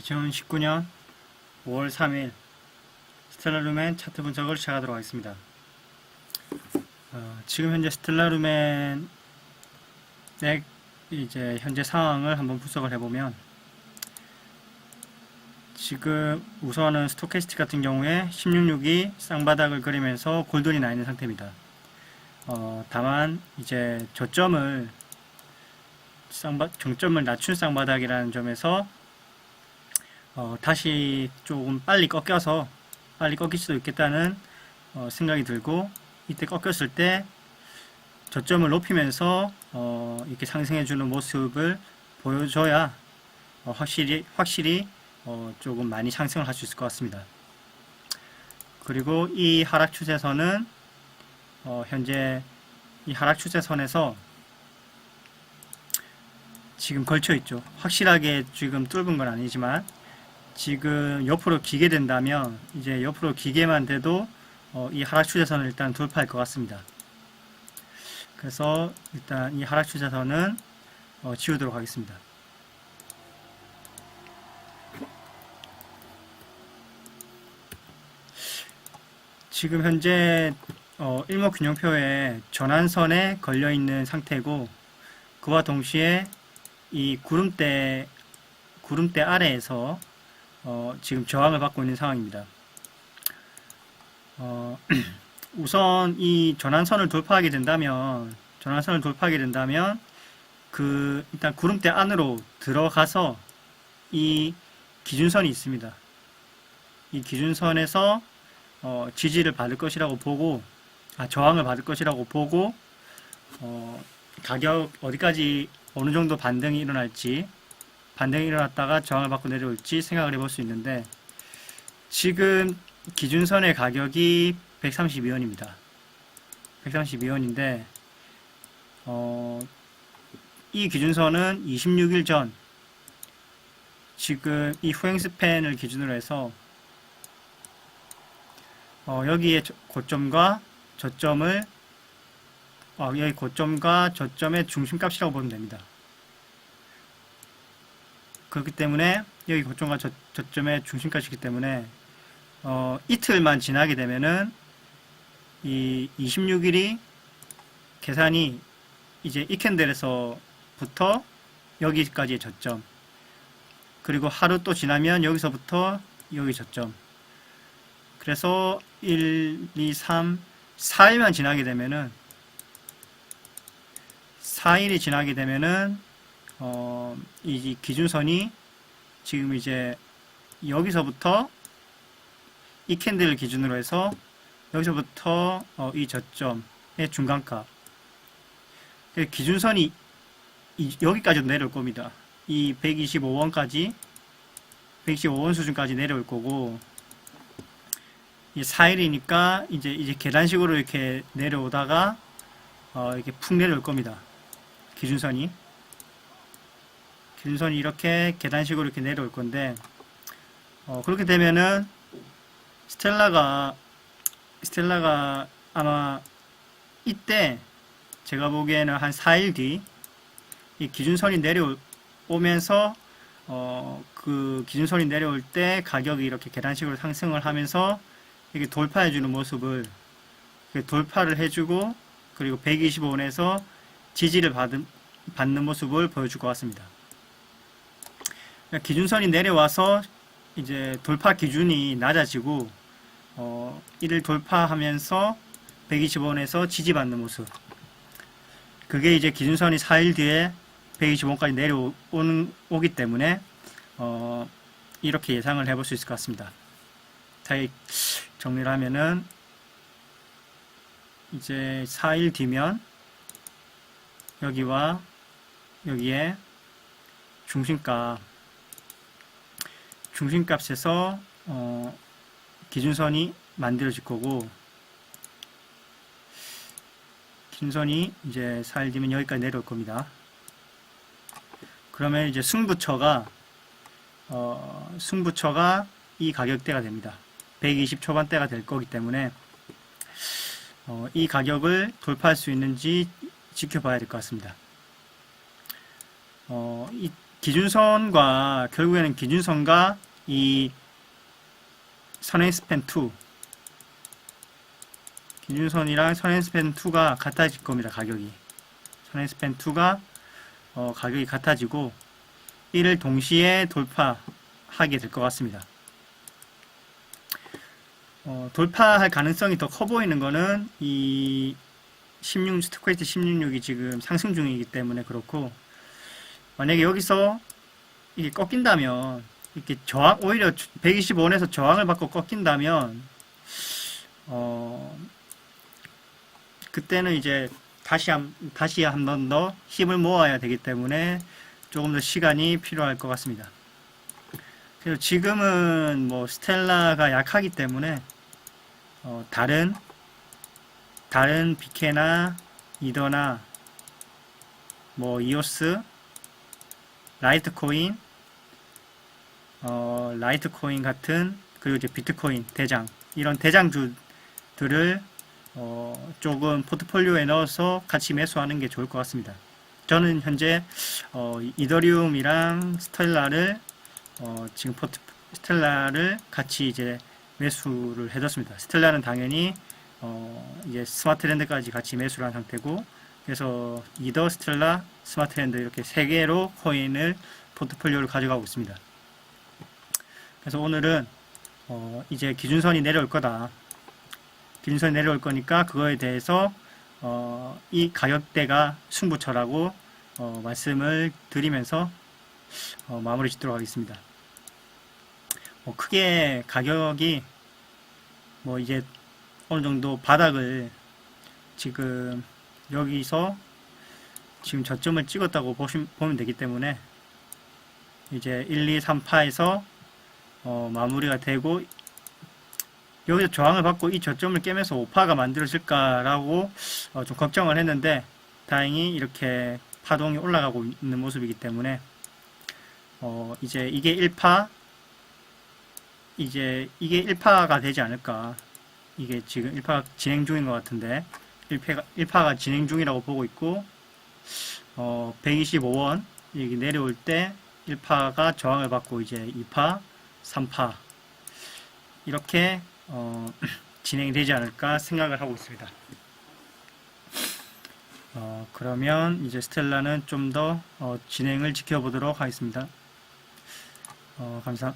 2019년 5월 3일 스텔라루멘 차트 분석을 시작하도록 하겠습니다. 어, 지금 현재 스텔라루멘의 이제 현재 상황을 한번 분석을 해보면 지금 우선은 스토캐스틱 같은 경우에 166이 쌍바닥을 그리면서 골든이 나 있는 상태입니다. 어, 다만 이제 저점을 쌍바, 정점을 낮춘 쌍바닥이라는 점에서 어, 다시 조금 빨리 꺾여서 빨리 꺾일 수도 있겠다는 어, 생각이 들고 이때 꺾였을 때 저점을 높이면서 어, 이렇게 상승해주는 모습을 보여줘야 어, 확실히 확실히 어, 조금 많이 상승을 할 수 있을 것 같습니다. 그리고 이 하락 추세선은 어, 현재 이 하락 추세선에서 지금 걸쳐 있죠. 확실하게 지금 뚫은 건 아니지만 지금 옆으로 기게 된다면 이제 옆으로 기게만 돼도 어, 이 하락 추세선을 일단 돌파할 것 같습니다. 그래서 일단 이 하락 추세선은 어, 지우도록 하겠습니다. 지금 현재 어, 일목균형표에 전환선에 걸려 있는 상태고 그와 동시에 이 구름대 구름대 아래에서 어, 지금 저항을 받고 있는 상황입니다. 어, 우선 이 전환선을 돌파하게 된다면 전환선을 돌파하게 된다면 그 일단 구름대 안으로 들어가서 이 기준선이 있습니다. 이 기준선에서 어, 지지를 받을 것이라고 보고 아, 저항을 받을 것이라고 보고 어, 가격 어디까지 어느 정도 반등이 일어날지 반등이 일어났다가 저항을 받고 내려올지 생각을 해볼 수 있는데 지금 기준선의 가격이 132원입니다. 132원인데 어, 이 기준선은 26일 전 지금 이 후행 스팬을 기준으로 해서 어, 여기에 저- 고점과 저점을 어, 여기 고점과 저점의 중심값이라고 보면 됩니다. 그렇기 때문에 여기 고점과 저, 저점의 중심값이기 때문에 어, 이틀만 지나게 되면은 이 26일이 계산이 이제 이 캔들에서부터 여기까지의 저점 그리고 하루 또 지나면 여기서부터 여기 저점. 그래서 1, 2, 3, 4일만 지나게 되면은 4일이 지나게 되면은 어, 이 기준선이 지금 이제 여기서부터 이 캔들을 기준으로 해서 여기서부터 어, 이 저점의 중간값 그 기준선이 이- 여기까지 내려올 겁니다. 이 125원까지 125원 수준까지 내려올 거고 이 4일이니까 이제 이제 계단식으로 이렇게 내려오다가 어, 이렇게 푹 내려올 겁니다. 기준선이 기준선이 이렇게 계단식으로 이렇게 내려올 건데 어, 그렇게 되면은 스텔라가 스텔라가 아마 이때 제가 보기에는 한 4일 뒤 이 기준선이 내려오면서 어, 그 기준선이 내려올 때 가격이 이렇게 계단식으로 상승을 하면서 이게 돌파해 주는 모습을 이렇게 돌파를 해주고 그리고 125원에서 지지를 받은, 받는 모습을 보여줄 것 같습니다. 그러니까 기준선이 내려와서 이제 돌파 기준이 낮아지고 어, 이를 돌파하면서 125원에서 지지받는 모습. 그게 이제 기준선이 4일 뒤에 125원까지 내려오는 오기 때문에 어, 이렇게 예상을 해볼 수 있을 것 같습니다. 다 정리를 하면은 이제 4일 뒤면 여기와 여기에 중심값 중심값에서 어, 기준선이 만들어질 거고 기준선이 이제 4일 뒤면 여기까지 내려올 겁니다. 그러면 이제 승부처가 어, 승부처가 이 가격대가 됩니다. 120 초반대가 될 거기 때문에 어, 이 가격을 돌파할 수 있는지 지켜봐야 될 것 같습니다. 어, 이 기준선과 결국에는 기준선과 이 선행스팬 2 기준선이랑 선행스팬 2가 같아질 겁니다. 가격이 선행스팬 2가 어, 가격이 같아지고 이를 동시에 돌파하게 될 것 같습니다. 어, 돌파할 가능성이 더 커 보이는 거는 이 16, 스토크웨이트 166이 지금 상승 중이기 때문에 그렇고 만약에 여기서 이게 꺾인다면 이렇게 저항 오히려 125원에서 저항을 받고 꺾인다면 어 그때는 이제 다시 한 다시 한 번 더 힘을 모아야 되기 때문에 조금 더 시간이 필요할 것 같습니다. 그래서 지금은 뭐 스텔라가 약하기 때문에 어 다른 다른 비케나 이더나 뭐 이오스 라이트코인 어, 라이트코인 같은 그리고 이제 비트코인 대장 이런 대장주들을 어, 조금 포트폴리오에 넣어서 같이 매수하는 게 좋을 것 같습니다. 저는 현재 어, 이더리움이랑 스텔라를 어, 지금 포트 스텔라를 같이 이제 매수를 해뒀습니다. 스텔라는 당연히 어, 이제 스마트랜드까지 같이 매수를 한 상태고 그래서 이더 스텔라 스마트랜드 이렇게 세 개로 코인을 포트폴리오를 가져가고 있습니다. 그래서 오늘은 어, 이제 기준선이 내려올 거다. 기준선이 내려올 거니까 그거에 대해서 어, 이 가격대가 승부처라고 어, 말씀을 드리면서 어, 마무리 짓도록 하겠습니다. 뭐 크게 가격이 뭐 이제 어느 정도 바닥을 지금 여기서 지금 저점을 찍었다고 보시, 보면 되기 때문에 이제 1, 2, 3파에서 어, 마무리가 되고 여기서 저항을 받고 이 저점을 깨면서 5파가 만들어질까라고 어, 좀 걱정을 했는데 다행히 이렇게 파동이 올라가고 있는 모습이기 때문에 어, 이제 이게 1파 이제 이게 1파가 되지 않을까. 이게 지금 1파 진행 중인 것 같은데 1파가, 1파가 진행 중이라고 보고 있고 어, 125원 여기 내려올 때 1파가 저항을 받고 이제 2파, 3파 이렇게 어, 진행이 되지 않을까 생각을 하고 있습니다. 어, 그러면 이제 스텔라는 좀더 어, 진행을 지켜보도록 하겠습니다. 어, 감사.